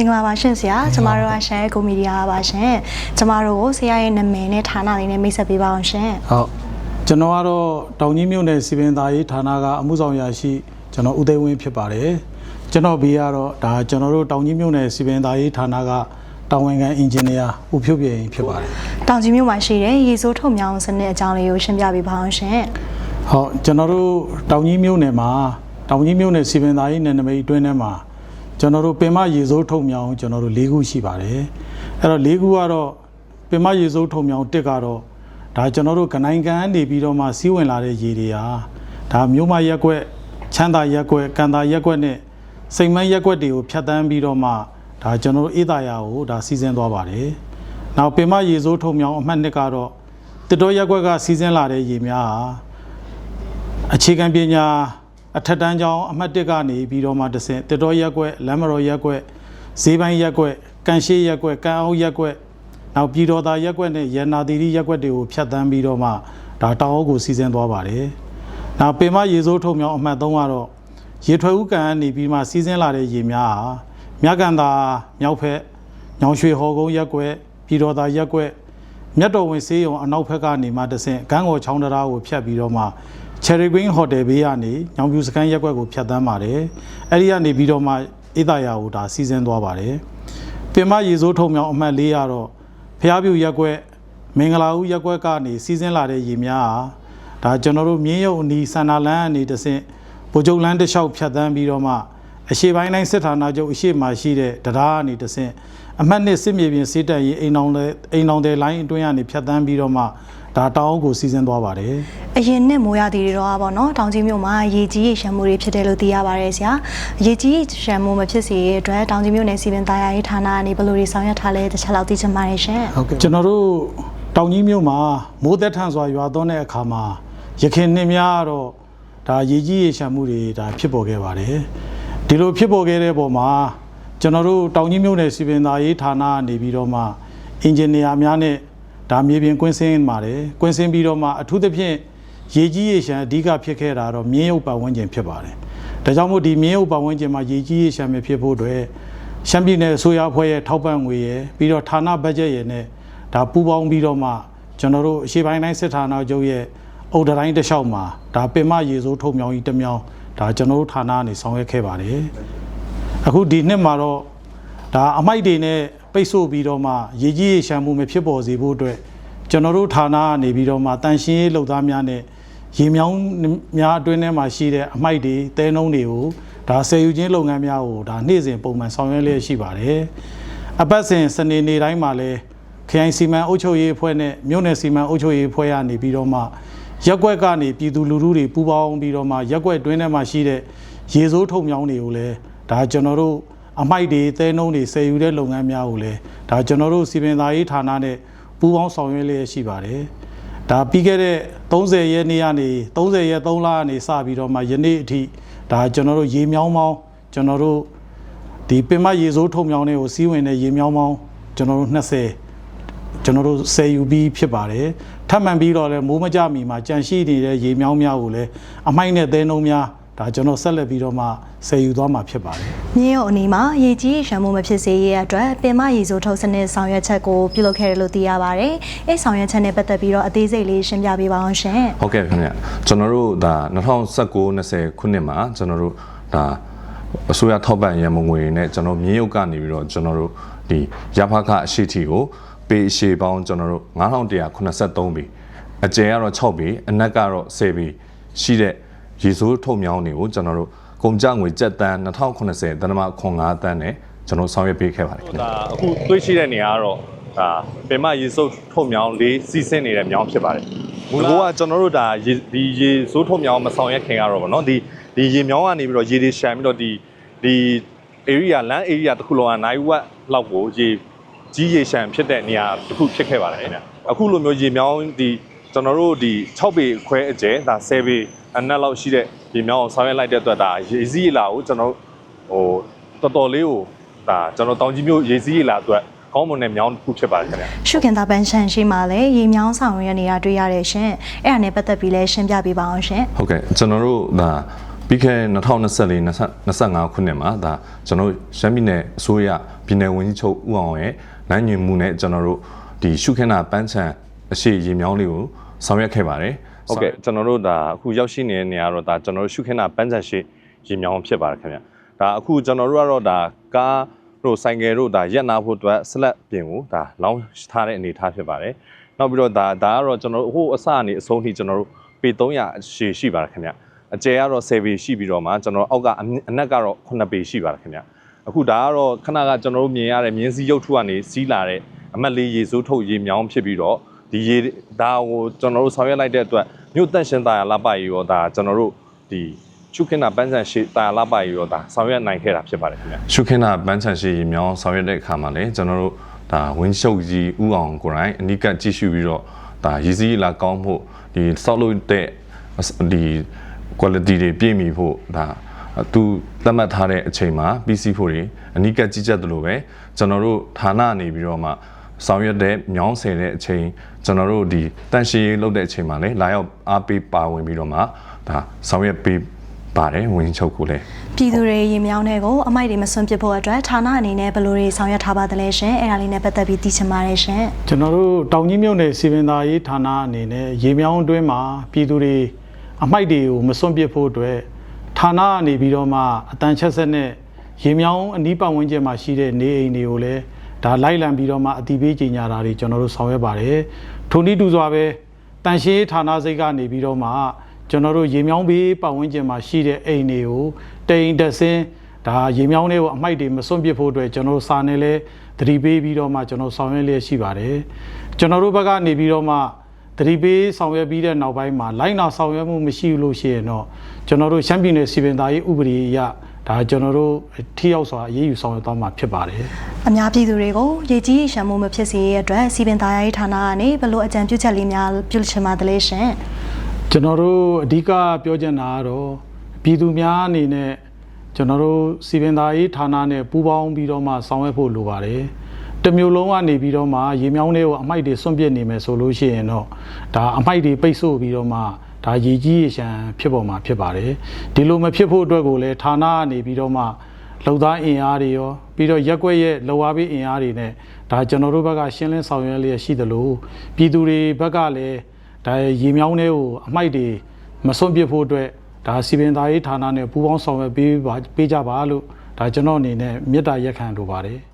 င်္ဂလာပါရှင်ဆရာကျမတို့ကရှမ်းကိုမီဒီယာပါရှင်ကျမတို့ကိုဆရာရဲ့နာမည်နဲ့ဌာနလေးနဲ့မိတ်ဆက်ပေးပါအောင်ရှင်ဟုတ်ကျွန်တော်ကတော့တောင်ကြီးမြို့နယ်စီပင်သားရေးဌာနကအမှုဆောင်ရာရှိကျွန်တော်ဦးသိန်းဝင်းဖြစ်ပါတယ်ကျွန်တော်ဘေးကတော့ဒါကျွန်တော်တို့တောင်ကြီးမြို့နယ်စီပင်သားရေးဌာနကတာဝန်ခံအင်ဂျင်နီယာဦးဖြုတ်ပြင်းဖြစ်ပါတယ်တောင်ကြီးမြို့မှာရှိတဲ့ရေစိုးထုတ်မြောင်းစနစ်အကြောင်းလေးကိုရှင်းပြပေးပါအောင်ရှင်ဟုတ်ကျွန်တော်တို့တောင်ကြီးမြို့နယ်မှာတောင်ကြီးမြို့နယ်စီပင်သားရေးနယ်နိမိတ်အတွင်းထဲမှာ ကျွန်တော်တို့ပင်မရေစိုးထုံမြောင်းကျွန်တော်တို့၄ခုရှိပါတယ်အဲ့တော့၄ခုကတော့ပင်မရေစိုးထုံမြောင်းတစ်ကတော့ဒါကျွန်တော်တို့ကနိုင်ကန်နေပြီးတော့မှစီးဝင်လာတဲ့ရေတွေဟာဒါမြို့မရက်ကွက်ချမ်းသာရက်ကွက်ကန်သာရက်ကွက်နဲ့စိန်မန်းရက်ကွက်တွေကိုဖြတ်တန်းပြီးတော့မှဒါကျွန်တော်တို့အေးသာယာကိုဒါစီစဉ်သွားပါတယ်နောက်ပင်မရေစိုးထုံမြောင်းအမှတ်နှစ်ကတော့တစ်တော်ရက်ကွက်ကစီစဉ်လာတဲ့ရေများဟာအခြေခံပညာ အထက်တန်းကျောင်းအမှတ်1ကနေပြီးတော့မှတစ်ဆင့်တတော်ရက်ကွက်လမ်းမတော်ရက်ကွက်ဈေးပိုင်းရက်ကွက်ကန်ရှိရက်ကွက်ကန်အောင်ရက်ကွက်နောက်ပြည်တော်သားရက်ကွက်နဲ့ရန်နာသီရိရက်ကွက်တွေကိုဖြတ်တန်းပြီးတော့မှဒါတောင်အုပ်ကိုစီစဉ်သွားပါတယ်။နောက်ပင်မရေစိုးထုံမြောင်းအမှတ်3ကတော့ရေထွက်ဦးကန်ကနေပြီးမှစီစဉ်လာတဲ့ရေများဟာမြကန်သာမြောက်ဖက်ညောင်ရွှေဟော်ကုန်းရက်ကွက်ပြည်တော်သားရက်ကွက် မြတ်တော်ဝင်ဆေးရုံအနောက်ဘက်ကနေမှတဆင့်ကန်းကော်ချောင်းတရားကိုဖြတ်ပြီးတော့မှ Cherry Queen Hotel ဘေးကနေညောင်ပြူစကန်ရက်ကွက်ကိုဖြတ်တန်းပါတယ်။အဲဒီကနေပြီးတော့မှအေးသာယာကိုဒါစီစဉ်သွားပါတယ်။ပင်မရေစိုးထုံမြောင်အမှတ်၄ကတော့ဖျားပြူရက်ကွက်မင်္ဂလာဦးရက်ကွက်ကနေစီစဉ်လာတဲ့ရေများဟာဒါကျွန်တော်တို့မြင်းရုံအနီးစန္ဒာလန်းအနေတဆင့်ဗိုလ်ချုပ်လန်းတစ်လျှောက်ဖြတ်တန်းပြီးတော့မှ အရှိပိုင်းတိုင်းစစ်ဌာနချုပ်အရှိမှရှိတဲ့တရားအနေတဆင့်အမှတ်နှစ်စစ်မြေပြင်စစ်တပ်ရေးအိမ်အောင်တဲ့အိမ်အောင်တဲ့လိုင်းအတွင်းကနေဖြတ်တန်းပြီးတော့မှဒါတောင်းအုပ်ကိုစီစဉ်သွားပါတယ်အရင်နှစ်မိုးရသည်တွေတော့ပေါ့နော်တောင်ကြီးမြို့မှာရေကြီးရေရှမ်းမှုတွေဖြစ်တယ်လို့သိရပါတယ်ဆရာရေကြီးရေရှမ်းမှုမဖြစ်စေတဲ့အတွက်တောင်ကြီးမြို့နယ်စီပင်သားရေးဌာနကနေဘယ်လိုတွေဆောင်ရွက်ထားလဲတစ်ချက်လောက်သိချင်ပါတယ်ရှင်ဟုတ်ကဲ့ကျွန်တော်တို့တောင်ကြီးမြို့မှာမိုးသက်ထန်စွာရွာသွန်းတဲ့အခါမှာရခင်နှစ်များကတော့ဒါရေကြီးရေရှမ်းမှုတွေဒါဖြစ်ပေါ်ခဲ့ပါတယ် ဒီလိုဖြစ်ပေါ်ခဲ့တဲ့ပုံမှာကျွန်တော်တို့တောင်ကြီးမြို့နယ်စီပင်သားရေးဌာနကနေပြီးတော့မှအင်ဂျင်နီယာများနဲ့ဒါမြေပြင်ကွင်းဆင်းပါတယ်ကွင်းဆင်းပြီးတော့မှအထူးသဖြင့်ရေကြီးရေရှမ်းအဓိကဖြစ်ခဲ့တာတော့မြင်းရုပ်ပတ်ဝန်းကျင်ဖြစ်ပါတယ်ဒါကြောင့်မို့ဒီမြင်းရုပ်ပတ်ဝန်းကျင်မှာရေကြီးရေရှမ်းမဖြစ်ဖို့အတွက်ရှမ်းပြည်နယ်အစိုးရအဖွဲ့ရဲ့ထောက်ပံ့ငွေရယ်ပြီးတော့ဌာနဘတ်ဂျက်ရယ်နဲ့ဒါပူးပေါင်းပြီးတော့မှကျွန်တော်တို့အရှိပိုင်းတိုင်းစစ်ဌာနချုပ်ရဲ့အုတ်တိုင်းတစ်လျှောက်မှာဒါပင်မရေစိုးထုံမြောင်းကြီးတစ်မြောင်း ဒါကျွန်တော်တို့ဌာနကနေဆောင်ရွက်ခဲ့ပါတယ်အခုဒီနှစ်မှာတော့ဒါအမိုက်တွေနဲ့ပိတ်ဆို့ပြီးတော့မှရေကြီးရေရှမ်းမှုမဖြစ်ပေါ်စေဖို့အတွက်ကျွန်တော်တို့ဌာနကနေပြီးတော့မှတန်ရှင်းရေးလုပ်သားများနဲ့ရေမြောင်းများအတွင်းထဲမှာရှိတဲ့အမိုက်တွေတဲနှုံးတွေကိုဒါဆယ်ယူခြင်းလုပ်ငန်းများကိုဒါနေ့စဉ်ပုံမှန်ဆောင်ရွက်လျက်ရှိပါတယ်။အပတ်စဉ်စနေနေ့တိုင်းမှာလည်းခရိုင်စီမံအုပ်ချုပ်ရေးအဖွဲ့နဲ့မြို့နယ်စီမံအုပ်ချုပ်ရေးအဖွဲ့ကနေပြီးတော့မှ ရက်ကွက်ကနေပြည်သူလူထုတွေပူးပေါင်းပြီးတော့မှရက်ကွက်တွင်းထဲမှာရှိတဲ့ရေစိုးထုံမြောင်းတွေကိုလည်းဒါကျွန်တော်တို့အမိုက်တွေတဲနှုံးတွေဆယ်ယူတဲ့လုပ်ငန်းများကိုလည်းဒါကျွန်တော်တို့စီပင်သားရေးဌာနနဲ့ပူးပေါင်းဆောင်ရွက်လျက်ရှိပါတယ်။ဒါပြီးခဲ့တဲ့30ရက်နေ့ကနေ30ရက်3လကနေစပြီးတော့မှယနေ့အထိဒါကျွန်တော်တို့ရေမြောင်းမောင်းကျွန်တော်တို့ဒီပင်မရေစိုးထုံမြောင်းတွေကိုစီးဝင်တဲ့ရေမြောင်းမောင်းကျွန်တော်တို့20 ကျွန်တော်တို့ဆယ်ယူပြီးဖြစ်ပါတယ်ထပ်မံပြီးတော့လည်းမိုးမကြမီမှာကြန့်ရှိနေတဲ့ရေမြောင်းများကိုလည်းအမိုက်နဲ့သဲနှုံးများဒါကျွန်တော်ဆက်လက်ပြီးတော့မှဆယ်ယူသွားမှာဖြစ်ပါတယ်မြင်းရုံအနီးမှာရေကြီးရေရှမ်းမှုမဖြစ်စေရတဲ့အတွက်ပင်မရေစိုးထုတ်စနစ်ဆောင်ရွက်ချက်ကိုပြုလုပ်ခဲ့တယ်လို့သိရပါတယ်အဲဆောင်ရွက်ချက်နဲ့ပတ်သက်ပြီးတော့အသေးစိတ်လေးရှင်းပြပေးပါအောင်ရှင်ဟုတ်ကဲ့ခင်ဗျကျွန်တော်တို့ဒါ2019-20ခုနှစ်မှာကျွန်တော်တို့ဒါအစိုးရထောက်ပံ့ရန်ပုံငွေနဲ့ကျွန်တော်မြေရုပ်ကနေပြီးတော့ကျွန်တော်တို့ဒီရဖခအရှိတီကို ပေအရှိပေါင်းကျွန်တော်တို့9183ပေအကျယ်ကတော့6ပေအနက်ကတော့10ပေရှိတဲ့ရေစိုးထုံမြောင်းတွေကိုကျွန်တော်တို့ကုန်ကြငွေကျပ်တန်း2090တနမခွန်5တန်းနဲ့ကျွန်တော်ဆောင်ရွက်ပေးခဲ့ပါတယ်ခင်ဗျဒါအခုတွေးရှိတဲ့နေရာကတော့ဒါပင်မရေစိုးထုံမြောင်းလေးစီးဆင်းနေတဲ့မြောင်းဖြစ်ပါတယ်။မူလကကျွန်တော်တို့ဒါရေဒီရေစိုးထုံမြောင်းမဆောင်ရက်ခင်ကတော့ဗောနော်ဒီဒီရေမြောင်းကနေပြီးတော့ရေတွေရှမ်းပြီးတော့ဒီဒီ area land area တစ်ခုလုံးကနိုင်ဝက်လောက်ကိုရေ ကြီးရေရှမ်းဖြစ်တဲ့နေရာတစ်ခုဖြစ်ခဲ့ပါတယ်ခင်ဗျ။အခုလိုမျိုးရေမြောင်းဒီကျွန်တော်တို့ဒီ6ပေခွဲအကျယ်ဒါ10ပေအနက်လောက်ရှိတဲ့ရေမြောင်းကိုဆောင်ရွက်လိုက်တဲ့အတွက်ဒါရေစည်းရေလာကိုကျွန်တော်တို့ဟိုတော်တော်လေးကိုဒါကျွန်တော်တောင်ကြီးမြို့ရေစည်းရေလာအတွက်ကောင်းမွန်တဲ့မြောင်းတစ်ခုဖြစ်ပါတယ်ခင်ဗျာရှုခင်သာပန်းရှန်ရှိမှလည်းရေမြောင်းဆောင်ရွက်နေတာတွေ့ရတယ်ရှင်အဲ့ဒါနဲ့ပတ်သက်ပြီးလည်းရှင်းပြပေးပါအောင်ရှင်ဟုတ်ကဲ့ကျွန်တော်တို့ဒါပပြီးခဲ့2024 25ခုနှစ်မှာဒါကျွန်တော်တို့ရှမ်းပြည်နယ်အစိုးရပြည်နယ်ဝန်ကြီးချုပ်ဦးအောင်ရဲ့ နိုင်ညွှန်မှုနဲ့ကျွန်တော်တို့ဒီရှုခင်းနာပန်းချံအရှိရေမြောင်းလေးကိုဆောင်ရွက်ခဲ့ပါတယ်ဟုတ်ကဲ့ကျွန်တော်တို့ဒါအခုရောက်ရှိနေတဲ့နေရာတော့ဒါကျွန်တော်တို့ရှုခင်းတာပန်းချန်ရှိရေမြောင်းဖြစ်ပါတယ်ခင်ဗျဒါအခုကျွန်တော်တို့ကတော့ဒါကားတို့ဆိုင်ကယ်တို့ဒါရက်နာဖို့အတွက်ဆလက်ပြင်ကိုဒါလောင်းထားတဲ့အနေအထားဖြစ်ပါတယ်နောက်ပြီးတော့ဒါဒါကတော့ကျွန်တော်တို့ဟိုအစအနေအဆုံးထိကျွန်တော်တို့ပေ300ရှည်ရှိပါတယ်ခင်ဗျအကျယ်ကတော့10ပေရှိပြီးတော့မှကျွန်တော်အောက်ကအမြင့်အနက်ကတော့9ပေရှိပါတယ်ခင်ဗျ အခုဒါကတော့ခဏကကျွန်တော်တို့မြင်ရတဲ့မြင်းစည်းရုပ်ထုကနေစီးလာတဲ့အမတ်လေးရေစိုးထုတ်ရေမြောင်းဖြစ်ပြီးတော့ဒီရေဒါကိုကျွန်တော်တို့ဆောင်ရွက်လိုက်တဲ့အတွက်မြို့တန့်ရှင်းသားရလပရီရောဒါကျွန်တော်တို့ဒီချုခင်းနာပန်းစံရှိတာရလပရီရောဒါဆောင်ရွက်နိုင်ခဲ့တာဖြစ်ပါတယ်ခင်ဗျရှုခင်းနာပန်းချံရှိရေမြောင်းဆောင်ရွက်တဲ့အခါမှာလည်းကျွန်တော်တို့ဒါဝင်းရှုပ်ကြီးဥအောင်ကိုယ်တိုင်အနိကကြည့်ရှုပြီးတော့ဒါရည်စည်းလာကောင်းဖို့ဒီဆောက်လုပ်တဲ့ဒီ quality တွေပြည့်မီဖို့ဒါ သူသတ်မှတ်ထားတဲ့အချိန်မှာပြီးစီးဖို့တွေအနိကကြည့်ချက်သလိုပဲကျွန်တော်တို့ဌာနနေပြီးတော့မှဆောင်ရွက်တဲ့မြောင်းဆယ်တဲ့အချိန်ကျွန်တော်တို့ဒီတန်ရှင်းရေးလုပ်တဲ့အချိန်မှာလည်းလာရောက်အားပေးပါဝင်ပြီးတော့မှဒါဆောင်ရွက်ပေးပါတယ်ဝင်းချုပ်ကိုလည်းပြည်သူတွေရေမြောင်းတဲ့ကိုအမိုက်တွေမစွန့်ပစ်ဖို့အတွက်ဌာနအနေနဲ့ဘယ်လိုတွေဆောင်ရွက်ထားပါသလဲရှင်အဲ့ဒါလေးနဲ့ပတ်သက်ပြီးသိချင်ပါတယ်ရှင်ကျွန်တော်တို့တောင်ကြီးမြို့နယ်စီပင်သာရေးဌာနအနေနဲ့ရေမြောင်းအတွင်းမှာပြည်သူတွေအမိုက်တွေကိုမစွန့်ပစ်ဖို့အတွက် ဌာနကနေပြီးတော့မှအတန်ချက်ဆက်နဲ့ရေမြောင်းအနီးပတ်ဝန်းကျင်မှာရှိတဲ့နေအိမ်တွေကိုလည်းဒါလိုက်လံပြီးတော့မှအတိပေးကြေညာတာတွေကျွန်တော်တို့ဆောင်ရွက်ပါတယ်ထိုနည်းတူစွာပဲတန်ရှင်းရေးဌာနစိတ်ကနေပြီးတော့မှကျွန်တော်တို့ရေမြောင်းဘေးပတ်ဝန်းကျင်မှာရှိတဲ့အိမ်တွေကိုတိမ်တက်ဆင်းဒါရေမြောင်းတွေကိုအမိုက်တွေမစွန့်ပစ်ဖို့အတွက်ကျွန်တော်တို့စာနယ်လဲသတိပေးပြီးတော့မှကျွန်တော်ဆောင်ရွက်လျက်ရှိပါတယ်ကျွန်တော်တို့ဘက်ကနေပြီးတော့မှ သတိပေးဆောင်ရွက်ပြီးတဲ့နောက်ပိုင်းမှာလိုင်းနာဆောင်ရွက်မှုမရှိဘူးလို့ရှိရင်တော့ကျွန်တော်တို့ရှမ်းပြည်နယ်စီပင်သားရေးဥပဒေအရဒါကျွန်တော်တို့ထိရောက်စွာအရေးယူဆောင်ရွက်သွားမှာဖြစ်ပါတယ်အများပြည်သူတွေကိုရေကြီးရေရှမ်းမှုမဖြစ်စေရတဲ့အတွက်စီပင်သားရေးဌာနကနေဘယ်လိုအကြံပြုချက်လေးများပြုချင်ပါသလဲရှင်ကျွန်တော်တို့အဓိကပြောချင်တာကတော့ပြည်သူများအနေနဲ့ကျွန်တော်တို့စီပင်သားရေးဌာနနဲ့ပူးပေါင်းပြီးတော့မှဆောင်ရွက်ဖို့လိုပါတယ်။ တစ်မျိုးလုံးကနေပြီးတော့မှရေမြောင်းတွေကိုအမိုက်တွေစွန့်ပစ်နေမယ်ဆိုလို့ရှိရင်တော့ဒါအမိုက်တွေပိတ်ဆို့ပြီးတော့မှဒါရေကြီးရေရှမ်းဖြစ်ပေါ်မှာဖြစ်ပါတယ်။ဒီလိုမဖြစ်ဖို့အတွက်ကိုလည်းဌာနကနေပြီးတော့မှလုံသားအင်အားတွေရောပြီးတော့ရက်ွက်ရဲ့လောအားပေးအင်အားတွေနဲ့ဒါကျွန်တော်တို့ဘက်ကရှင်းလင်းဆောင်ရွက်လျက်ရှိသလိုပြည်သူတွေဘက်ကလည်းဒါရေမြောင်းတွေကိုအမိုက်တွေမစွန့်ပစ်ဖို့အတွက်ဒါစီပင်သားရေးဌာနနဲ့ပူးပေါင်းဆောင်ရွက်ပေးပါပေးကြပါလို့ဒါကျွန်တော်အနေနဲ့မေတ္တာရက်ခံလိုပါတယ်